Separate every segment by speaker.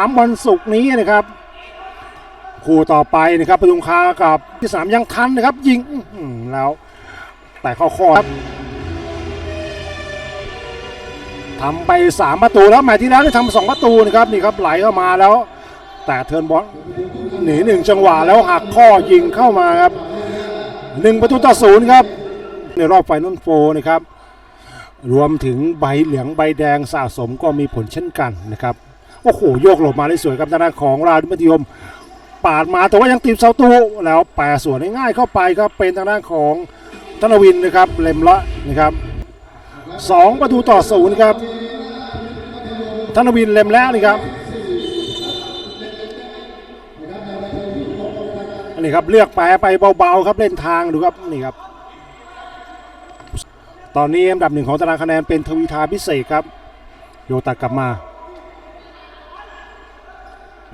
Speaker 1: 3 วันศุกร์นี้นะครับ คู่ต่อไปนะครับปทุมคากับที่สามยังทันนะครับ ยิงแล้ว แต่เข้าข้อครับทำไปสามประตูแล้วแมตช์ที่แล้วได้ทำสองประตูนะครับนี่ครับไหลเข้ามาแล้ว แต่เทิร์นบอลหนีหนึ่งจังหวะแล้วหักข้อยิงเข้ามาครับหนึ่งประตูต่อศูนย์ครับ ในรอบไฟนอลโฟนะครับ รวมถึงใบเหลืองใบแดงสะสมก็มีผลเช่นกันนะครับ โอ้โหโยกหลบมาได้สวยครับทางด้านของราชมัธยมปาดมาแต่ว่ายังติดเสาตูแล้วแปรสวนง่ายๆเข้าไปครับเป็นทางด้านของธนวินนะครับเล็มละนะครับสองประตูต่อศูนย์ครับธนวินเล็มแล้วนี่ครับนนี้ครับเลือกแปรไปเบาๆครับเล่นทางดูครับนี่ครับ ตอนนี้อันดับหนึ่งของตารางคะแนนเป็นทวีทาพิเศษครับ โยตัดกลับมา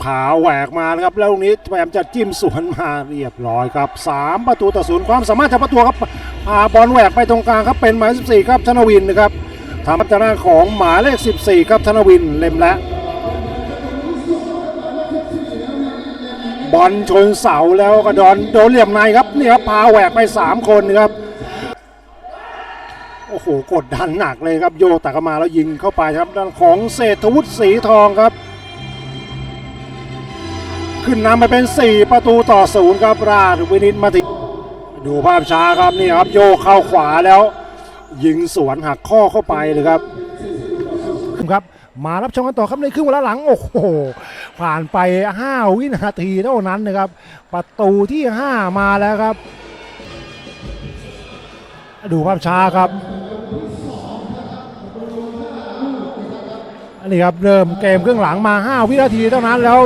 Speaker 1: ผาแหวกมานะครับแล้วนี้พยายามจะจิ้มสวนมาเรียบร้อยครับ 3 ประตูต่อศูนย์ความสามารถจากประตูครับพาบอลแหวกไปตรงกลางครับเป็นหมายเลข14 ครับธนวินนะครับทำพัฒนาของหมายเลข 14 ครับธนวินเล็มและบอลชนเสาแล้วก็โดนโดนเหลี่ยมในครับนี่ครับพาแหวกไป 3 คนนะครับโอ้โหกดดันหนักเลยครับโยตักมาแล้วยิงเข้าไปครับด้านของเศรษฐวุฒิศรีทองครับ ขึ้นนำไปเป็น 4 ประตูต่อศูนย์ครับราชวินิตมาติดูภาพช้าครับนี่ครับโยกเข้าขวาแล้ว ยิงสวนหักข้อเข้าไปเลยครับครับ มารับชมกันต่อครับในครึ่งเวลาหลัง โอ้โห ผ่านไป 5 วินาทีเท่านั้นนะครับ ประตูที่ 5 มาแล้วครับ ดูภาพช้าครับอันนี้ครับเริ่มเกมครึ่งหลังมา 5 วินาทีเท่านั้นแล้ว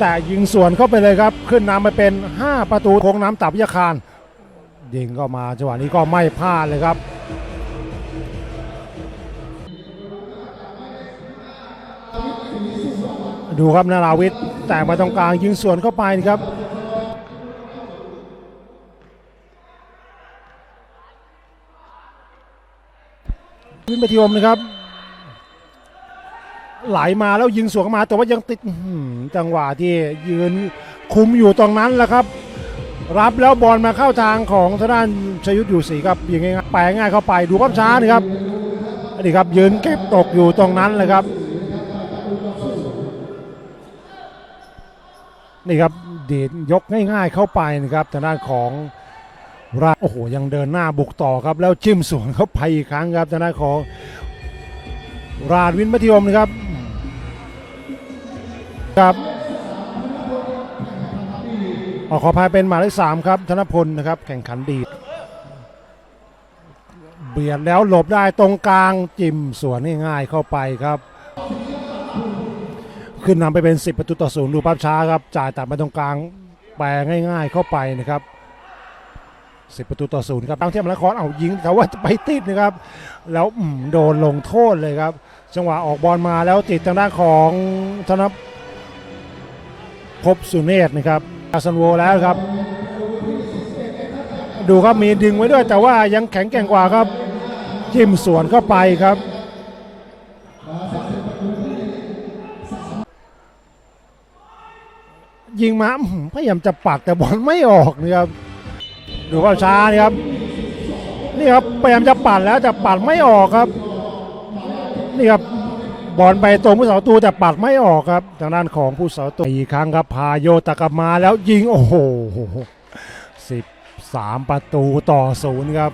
Speaker 1: แต่ยิงสวนเข้าไปเลยครับ ขึ้นนำไปเป็น 5 ประตูโค้งน้ำตับยาคารยิงก็มาจังหวะนี้ก็ไม่พลาดเลยครับดูครับนาราวิทย์แต่มาตรงกลางยิงสวนเข้าไปครับวินปฏิมนะครับ ไหลมาแล้วยิงสวนเข้ามาแต่ว่ายังติดจังหวะที่ยืนคุมอยู่ตรงนั้นแหละครับ รับแล้วบอลมาเข้าทางของทางด้านชยุทธอยู่สีครับยิงง่ายๆแปลง่ายเข้าไปดูภาพช้านะครับนนี้ครับยืนเก็บตกอยู่ตรงนั้นเลยครับนี่ครับเดีดยกง่าย ๆเข้าไปนะครับทางด้านของราโอ้โหยังเดินหน้าบุกต่อครับแล้วจิ้มสวนเข้าไปอีกครั้งครับทางด้านของราชวินมัธยมนะครับ ครับออกขอพายเป็นหมายเลขสามครับธนพลนะครับแข่งขันดีดเบียดแล้วหลบได้ตรงกลางจิ้มสวนง่ายๆเข้าไปครับ ขึ้นนำไปเป็น 10 ประตูต่อศูนย์ดูภาพช้าครับ จ่ายตัดมาตรงกลางแปลง่าย ๆเข้าไปนะครับ10ประตูต่อศูนย์ครับทางเทียมนครเอายิงแต่ว่าไปติดนะครับ แล้วอืมโดนลงโทษเลยครับ จังหวะออกบอลมาแล้วติดทางด้านของธน ภพสุเนศนะครับอาซันโวแล้วครับ ดูครับมีดึงไว้ด้วยแต่ว่ายังแข็งแกร่งกว่าครับจิ้มสวนเข้าไปครับ ยิงมาอื้อหือพยายามจะปัดแต่บอลไม่ออกนะครับดูว่าช้านี่ครับนี่ครับพยายามจะปัดแล้วแต่ปัดไม่ออกครับ นี่ครับ บอลไปตรงผู้สาระตูแต่ปัดไม่ออกครับทางด้านของผู้สาระตูอีกครั้งครับพาโยตะกลับมาแล้วยิงโอ้โหสิบสามประตูต่อศูนย์ครับ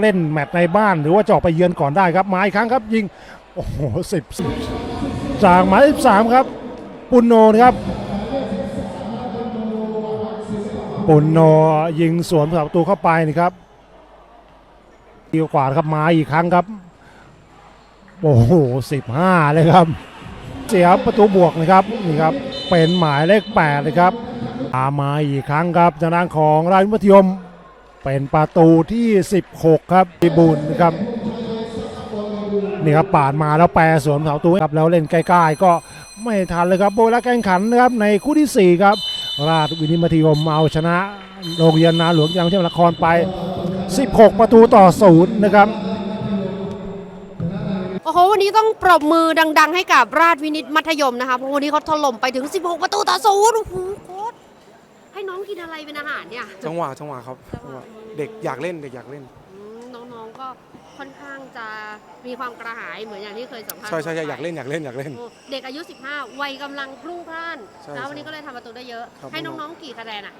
Speaker 1: เล่นแมตช์ในบ้านหรือว่าจอกไปเยือนก่อนได้ครับมาอีกครั้งครับยิงโอ้โหสิบจากหมายเลขสามครับปุณโนนะครับ ปุณโนยิงสวนประตูเข้าไปนะครับดีกว่าครับมาอีกครั้งครับ โอ้โหสิบห้าเลยครับ เสียประตูบวกนะครับนี่ครับเป็นหมายเลขแปดเลยครับตามมาอีกครั้งครับทางด้านของราชวิทยมัธยม เป็นประตูที่ 16 ครับพิบูลนะครับนี่ครับปาดมาแล้วแปรสวนเสาตูครับแล้วเล่นใกล้ๆก็ไม่ทันเลยครับโบยและแข่งขันนะครับในคู่ที่ 4 ครับ ราชวินิมัธยมเอาชนะโรงเรียนนาหลวงยังเที่ยวนครไป 16 ประตูต่อศูนย์นะครับ
Speaker 2: โอ้โหวันนี้ต้องปรบมือดัง ๆ ให้กับราชวินิตมัธยมนะคะเพราะวันนี้เขาถล่มไปถึง 16 ประตูต่อศูนย์โอ้โหโคตรให้น้องกินอะไรเป็นอาหารเนี่ย
Speaker 3: จังหวะจังหวะครับเด็กอยากเล่นเด็กอยากเล่น
Speaker 2: น้องๆก็ ค่อนข้างจะมีความกระหายเหมือนอย่างที่เคยสัมภาษณ์
Speaker 3: ใช่ใช่ใช่
Speaker 2: ไป
Speaker 3: อยากเล่นอยากเล่นอยากเล่น
Speaker 2: โอ้เด็กอายุ 15 วัยกำลังพรุ่งพล่าน
Speaker 3: ใช่
Speaker 2: แล้ว
Speaker 3: ใช่
Speaker 2: วันนี้ก็เลยทำประตูได้เยอะ
Speaker 3: ครับ
Speaker 2: ให้น้องๆกี่คะแนนอะ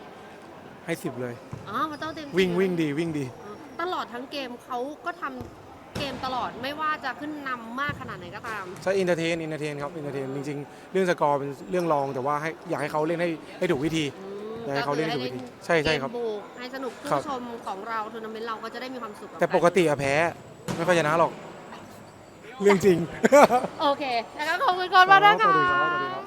Speaker 3: ให้สิบเลย
Speaker 2: อ๋อมาต้องเต็มที่
Speaker 3: วิ่งวิ่งดีวิ่งดี
Speaker 2: อ๋อตลอดทั้งเกมเขาก็ทำเกมตลอดไม่ว่าจะขึ้นนำมากขนาดไหนก็ตาม
Speaker 3: ใช่อินเตอร์เทนอินเตอร์เทนครับอินเตอร์เทนจริงๆ เรื่องสกอร์เป็นเรื่องรองแต่ว่าให้อยากให้เขาเล่นให้ให้ถูกวิธี
Speaker 2: อืม
Speaker 3: อยากให้เขาเล่น
Speaker 2: ก็
Speaker 3: ถู
Speaker 2: คื
Speaker 3: ก
Speaker 2: อ
Speaker 3: วิธีใช่ใช่ครับ
Speaker 2: เกมบุกให้สนุก
Speaker 3: ครั
Speaker 2: ผู้
Speaker 3: บ
Speaker 2: ชมของเราทัวร์นาเมนต์เราก็จะได้มีความสุขบ
Speaker 3: แต่ปกติอะแพ้ ไม่ค่อยชนะหรอก เรื่องจริง
Speaker 2: โอเค แล้วก็ขอบคุณก่อนมากนะ
Speaker 3: ครั
Speaker 2: คะ
Speaker 3: บสวัสดีครับ